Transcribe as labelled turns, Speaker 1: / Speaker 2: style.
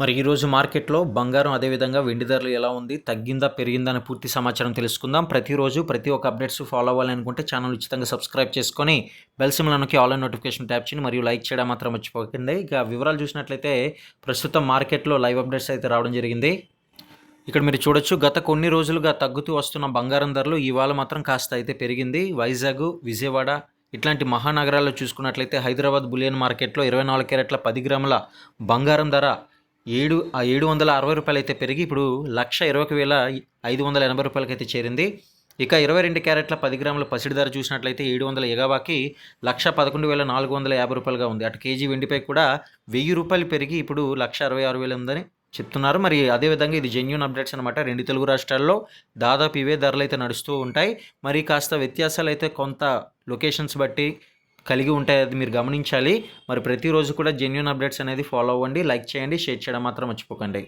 Speaker 1: మరి ఈరోజు మార్కెట్లో బంగారం అదేవిధంగా వెండి ధరలు ఎలా ఉంది? తగ్గిందా పెరిగిందా అని పూర్తి సమాచారం తెలుసుకుందాం. ప్రతిరోజు ప్రతి ఒక్క అప్డేట్స్ ఫాలో అవ్వాలి అనుకుంటే ఛానల్ ఉచితంగా సబ్స్క్రైబ్ చేసుకొని బెల్ సిమ్లకి ఆన్లైన్ నోటిఫికేషన్ ట్యాప్ చేయండి. మరియు లైక్ చేయడం మాత్రం మర్చిపోకండి. ఇక వివరాలు చూసినట్లయితే ప్రస్తుతం మార్కెట్లో లైవ్ అప్డేట్స్ అయితే రావడం జరిగింది. ఇక్కడ మీరు చూడొచ్చు గత కొన్ని రోజులుగా తగ్గుతూ వస్తున్న బంగారం ధరలు ఇవాళ మాత్రం కాస్త అయితే పెరిగింది. వైజాగ్ విజయవాడ ఇట్లాంటి మహానగరాల్లో చూసుకున్నట్లయితే హైదరాబాద్ బులియన్ మార్కెట్లో ఇరవై నాలుగు క్యారెట్ల పది గ్రాముల బంగారం ధర ఏడు ఆ ఏడు వందల అరవై రూపాయలు అయితే పెరిగి ఇప్పుడు లక్ష ఇరవై ఒక వేల ఐదు వందల ఎనభై రూపాయలకి అయితే చేరింది. ఇక ఇరవై రెండు క్యారెట్ల పది గ్రాముల పసిడి ధర చూసినట్లయితే ఏడు వందల ఎగవాకి లక్ష పదకొండు వేల నాలుగు వందల యాభై రూపాయలుగా ఉంది. అటు కేజీ వెండిపై కూడా వెయ్యి రూపాయలు పెరిగి ఇప్పుడు లక్ష అరవై ఆరు వేలు ఉందని చెప్తున్నారు. మరి అదేవిధంగా ఇది జెన్యున్ అప్డేట్స్ అనమాట రెండు తెలుగు రాష్ట్రాల్లో దాదాపు ఇవే ధరలు అయితే నడుస్తూ ఉంటాయి. మరి కాస్త వ్యత్యాసాలు అయితే కొంత లొకేషన్స్ బట్టి కలిగి ఉంటాయి అది మీరు గమనించాలి. మరి ప్రతిరోజు కూడా జెన్యున్ అప్డేట్స్ అనేది ఫాలో అవ్వండి లైక్ చేయండి షేర్ చేయడం మాత్రం మర్చిపోకండి.